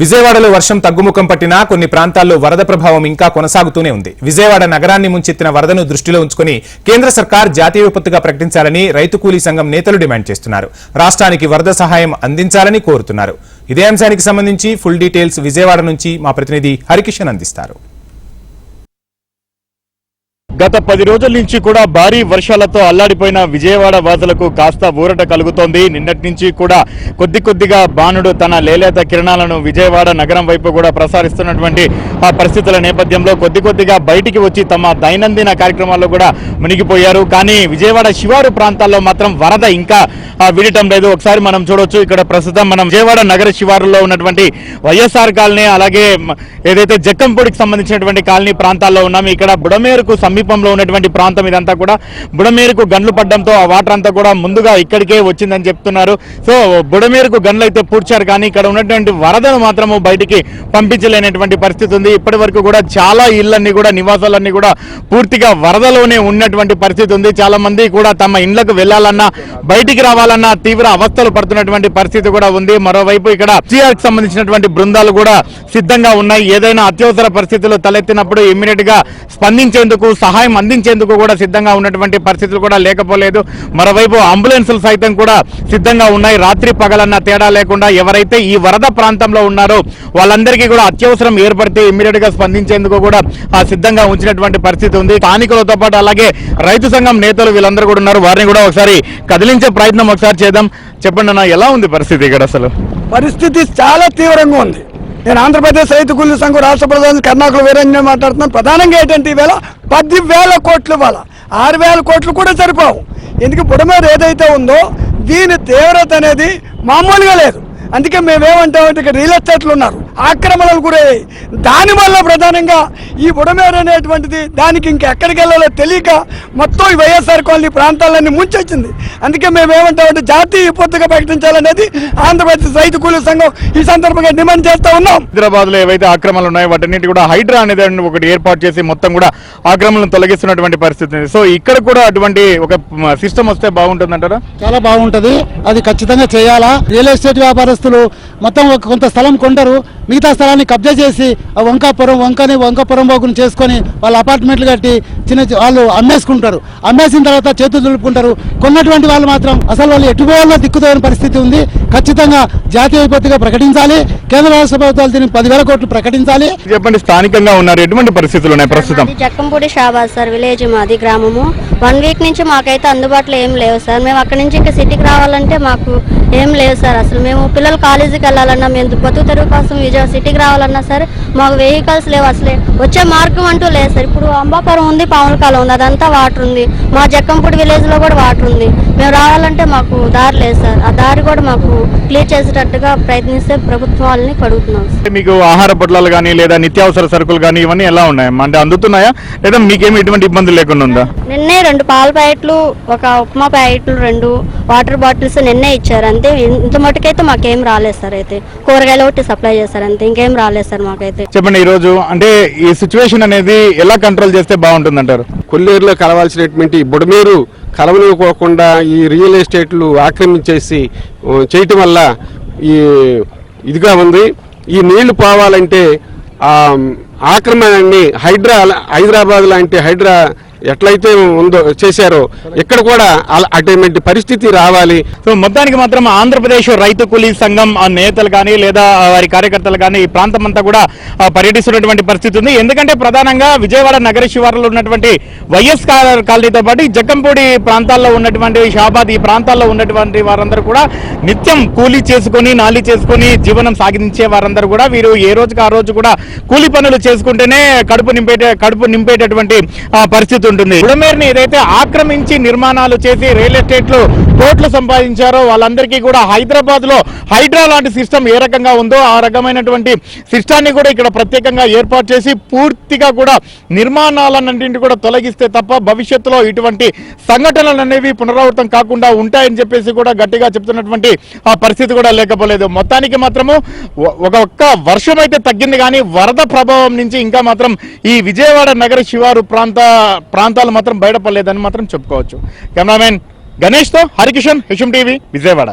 విజయవాడలో వర్షం తగ్గుముఖం పట్టినా కొన్ని ప్రాంతాల్లో వరద ప్రభావం ఇంకా కొనసాగుతూనే ఉంది. విజయవాడ నగరాన్ని ముంచెత్తిన వరదను దృష్టిలో ఉంచుకుని కేంద్ర సర్కార్ జాతీయ విపత్తుగా ప్రకటించాలని రైతు కూలీ సంఘం నేతలు డిమాండ్ చేస్తున్నారు. రాష్ట్రానికి వరద సహాయం అందించాలని కోరుతున్నారు. ఇదే అంశానికి సంబంధించి ఫుల్ డీటెయిల్స్ విజయవాడ నుంచి మా ప్రతినిధి హరికిషన్ అందిస్తారు. గత పది రోజుల నుంచి కూడా భారీ వర్షాలతో అల్లాడిపోయిన విజయవాడ వాసులకు కాస్త ఊరట కలుగుతోంది. నిన్నటి నుంచి కూడా కొద్ది కొద్దిగా బాణుడు తన లేలేత కిరణాలను విజయవాడ నగరం వైపు కూడా ప్రసారిస్తున్నటువంటి ఆ పరిస్థితుల నేపథ్యంలో కొద్ది కొద్దిగా బయటికి వచ్చి తమ దైనందిన కార్యక్రమాల్లో కూడా మునిగిపోయారు. కానీ విజయవాడ శివారు ప్రాంతాల్లో మాత్రం వరద ఇంకా వీడటం లేదు. ఒకసారి మనం చూడొచ్చు. ఇక్కడ ప్రస్తుతం మనం విజయవాడ నగర శివారులో ఉన్నటువంటి వైఎస్ఆర్ కాలనీ అలాగే ఏదైతే జక్కంపూడికి సంబంధించినటువంటి కాలనీ ప్రాంతాల్లో ఉన్నాం. ఇక్కడ బుడమేరుకు సమీపంలో ఉన్నటువంటి ప్రాంతం ఇదంతా కూడా బుడమేరుకు గన్లు పడడంతో ఆ వాటర్ అంతా కూడా ముందుగా ఇక్కడికే వచ్చిందని చెప్తున్నారు. సో బుడమేరుకు గన్లు అయితే పూడ్చారు కానీ ఇక్కడ ఉన్నటువంటి వరదను మాత్రము బయటికి పంపించలేనటువంటి పరిస్థితి ఉంది. ఇప్పటి వరకు కూడా చాలా ఇళ్ళన్నీ కూడా నివాసాలన్నీ కూడా పూర్తిగా వరదలోనే ఉన్నటువంటి పరిస్థితి ఉంది. చాలా మంది కూడా తమ ఇండ్లకు వెళ్ళాలన్నా బయటికి రావాలన్నా తీవ్ర అవస్థలు పడుతున్నటువంటి పరిస్థితి కూడా ఉంది. మరోవైపు ఇక్కడ సిఆర్కి సంబంధించినటువంటి బృందాలు కూడా సిద్ధంగా ఉన్నాయి. ఏదైనా అత్యవసర పరిస్థితులు తలెత్తినప్పుడు ఇమ్మీడియట్గా స్పందించేందుకు సహాయం అందించేందుకు కూడా సిద్ధంగా ఉన్నటువంటి పరిస్థితులు కూడా లేకపోలేదు. మరోవైపు అంబులెన్సులు సైతం కూడా సిద్ధంగా ఉన్నాయి. రాత్రి పగలన్న తేడా లేకుండా ఎవరైతే ఈ వరద ప్రాంతంలో ఉన్నారో వాళ్ళందరికీ కూడా అత్యవసరం ఏర్పడితే ఇమ్మీడియట్గా స్పందించేందుకు కూడా సిద్ధంగా ఉంచినటువంటి పరిస్థితి ఉంది. స్థానికులతో పాటు అలాగే రైతు సంఘం నేతలు వీళ్ళందరూ కూడా ఉన్నారు. వారిని కూడా ఒకసారి కదిలించే ప్రయత్నం ఒకసారి చేద్దాం. చెప్పండి అన్న ఎలా ఉంది పరిస్థితి ఇక్కడ అసలు? పరిస్థితి చాలా తీవ్రంగా ఉంది. నేను ఆంధ్రప్రదేశ్ రైతు కూలీ సంఘం రాష్ట్ర ప్రధాని కర్ణాకుల వీరంజనే మాట్లాడుతున్నాను. ప్రధానంగా ఏంటంటే ఈవేళ పది వేల కోట్లు ఇవ్వాలి? ఆరు వేల కోట్లు కూడా సరిపోవు. ఎందుకు? బుడమేరు ఏదైతే ఉందో దీని తీవ్రత అనేది మామూలుగా లేదు. అందుకే మేమేమంటామంటే ఇక్కడ రియల్ ఎస్టేట్లు ఉన్నారు. ఆక్రమణలు గురయ్యాయి. దానివల్ల ప్రధానంగా ఈ బుడమేరు అనేటువంటిది దానికి ఇంకెక్కడికి వెళ్ళాలో తెలియక మొత్తం ఈ వైఎస్ఆర్ కాలనీ ప్రాంతాలన్నీ ముంచొచ్చింది అందుకే మేమేమంటామంటే జాతీయ విపత్తుగా ప్రకటించాలనేది ఆంధ్రప్రదేశ్ రైతు కూలీ సంఘం ఈ సందర్భంగా డిమాండ్ చేస్తా ఉన్నాం. హైదరాబాద్లో ఏవైతే ఆక్రమణలు ఉన్నాయో వాటన్నిటి కూడా హైడ్రా అనేది ఒకటి ఏర్పాటు చేసి మొత్తం కూడా ఆక్రమణలను తొలగిస్తున్నటువంటి పరిస్థితి ఉంది. సో ఇక్కడ కూడా అటువంటి ఒక సిస్టమ్ వస్తే బాగుంటుందంటారా? చాలా బాగుంటది. అది ఖచ్చితంగా చేయాలా? రియల్ ఎస్టేట్ వ్యాపారస్తులు మొత్తం ఒక కొంత స్థలం కొంటారు మిగతా స్థలాన్ని కబ్జా చేసి ఆ వంకాపురం వంకని వంకాపురం బాగుని చేసుకొని వాళ్ళ అపార్ట్మెంట్లు కట్టి చిన్న వాళ్ళు అమ్మేసుకుంటారు. అమ్మేసిన తర్వాత చేతులు దులుపుకుంటారు. కొన్నటువంటి వాళ్ళు మాత్రం అసలు వాళ్ళు ఎటుపోవాలో దిక్కుతోని పరిస్థితి ఉంది. ఖచ్చితంగా జాతీయ విపత్తుగా ప్రకటించాలి. కేంద్ర రాష్ట్ర ప్రభుత్వాలు దీనికి పదివేల కోట్లు ప్రకటించాలి. చెప్పండి స్థానికంగా ఉన్నారు. ఎటువంటి పరిస్థితులు ఉన్నాయి ప్రస్తుతం? జక్కంపూడి షాబాద్ సార్ విలేజ్ మాది గ్రామము. వన్ వీక్ నుంచి మాకైతే అందుబాటులో ఏం లేవు సార్. మేము అక్కడి నుంచి ఇంకా సిటీకి రావాలంటే మాకు ఏం లేవు సార్. అసలు మేము పిల్లలు కాలేజీకి వెళ్ళాలన్నా మేము బతుకు తెరువు కోసం విజయ సిటీకి రావాలన్నా సరే మాకు వెహికల్స్ లేవు అసలే. వచ్చే మార్గం అంటూ లేదు సార్. ఇప్పుడు అంబాపురం ఉంది పాములకాలం ఉంది అదంతా వాటర్ ఉంది. మా జక్కంపూడి విలేజ్లో కూడా వాటర్ ఉంది. మేము రావాలంటే మాకు దారి లేదు సార్. ఆ దారి కూడా మాకు క్లియర్ చేసేటట్టుగా ప్రయత్నిస్తే ప్రభుత్వం వాళ్ళని కడుగుతున్నాం మీకు ఆహార పొట్లాలు కానీ లేదా నిత్యావసర సరుకులు కానీ ఇవన్నీ ఎలా ఉన్నాయి? అంటే అందుతున్నాయా? లేదా మీకేమి ఎటువంటి ఇబ్బందులు లేకుండా ఉందా? నిన్నే రెండు పాల ప్యాకెట్లు ఒక ఉప్మా ప్యాకెట్లు రెండు వాటర్ బాటిల్స్ నిన్నే ఇచ్చారు అంతే. ఇంత మటుకైతే మాకేం రాలేదు సార్ అయితే. కూరగాయలు ఒకటి సప్లై చేశారు అంతే. ఇంకేం రాలేదు సార్ మాకైతే. చెప్పండి ఈ రోజు అంటే ఈ సిచ్యువేషన్ అనేది ఎలా కంట్రోల్ చేస్తే బాగుంటుంది అంటారు కొల్లేరులో కలవాల్సినటువంటి బుడమేరు కలవనివ్వకోకుండా ఈ రియల్ ఎస్టేట్లు ఆక్రమించేసి చేయటం వల్ల ఈ ఇదిగా ఉంది. ఈ నీళ్ళు పోవాలంటే ఆక్రమణాన్ని హైడ్రా హైదరాబాద్ లాంటి హైడ్రా ఎట్లయితే ఉందో చేశారో ఇక్కడ కూడా అటువంటి పరిస్థితి రావాలి. సో మొత్తానికి మాత్రం ఆంధ్రప్రదేశ్ రైతు కూలీ సంఘం ఆ నేతలు కానీ లేదా వారి కార్యకర్తలు కానీ ఈ ప్రాంతం అంతా కూడా పర్యటిస్తున్నటువంటి పరిస్థితి ఉంది. ఎందుకంటే ప్రధానంగా విజయవాడ నగర శివారులో ఉన్నటువంటి వైఎస్ కాలనీతో పాటు ఈ జక్కంపూడి ప్రాంతాల్లో ఉన్నటువంటి షాబాద్ ఈ ప్రాంతాల్లో ఉన్నటువంటి వారందరూ కూడా నిత్యం కూలీ చేసుకొని నాలి చేసుకొని జీవనం సాగించే వారందరూ కూడా వీరు ఏ రోజుకి ఆ రోజు కూడా కూలీ పనులు చేసుకుంటేనే కడుపు నింపేట కడుపు నింపేటటువంటి పరిస్థితి ఉంటుంది. బుడమేరుని ఏదైతే ఆక్రమించి నిర్మాణాలు చేసి రియల్ ఎస్టేట్లు కోట్లు సంపాదించారో వాళ్ళందరికీ కూడా హైదరాబాద్లో హైడ్రా లాంటి సిస్టమ్ ఏ రకంగా ఉందో ఆ రకమైనటువంటి సిస్టాన్ని కూడా ఇక్కడ ప్రత్యేకంగా ఏర్పాటు చేసి పూర్తిగా కూడా నిర్మాణాలన్నింటిని కూడా తొలగిస్తే తప్ప భవిష్యత్తులో ఇటువంటి సంఘటనలు అనేవి పునరావృతం కాకుండా ఉంటాయని చెప్పేసి కూడా గట్టిగా చెప్తున్నటువంటి ఆ పరిస్థితి కూడా లేకపోలేదు. మొత్తానికి మాత్రము ఒక ఒక్క వర్షం అయితే తగ్గింది కానీ వరద ప్రభావం నుంచి ఇంకా మాత్రం ఈ విజయవాడ నగర శివారు ప్రాంత ప్రాంతాలు మాత్రం బయటపడలేదని మాత్రం చెప్పుకోవచ్చు. కెమెరామెన్ గణేష్తో హరికిషన్ హెచ్ఎం టీవీ విజయవాడ.